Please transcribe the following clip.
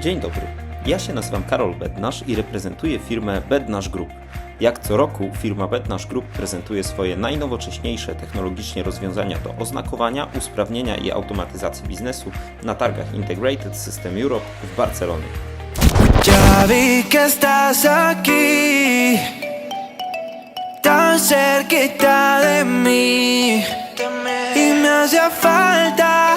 Dzień dobry. Ja się nazywam Karol Bednarz i reprezentuję firmę Bednarz Group. Jak co roku firma Bednarz Group prezentuje swoje najnowocześniejsze technologicznie rozwiązania do oznakowania, usprawnienia i automatyzacji biznesu na targach Integrated System Europe w Barcelonie. Ya vi que estás aquí, tan cerquita de mí, y me hacía falta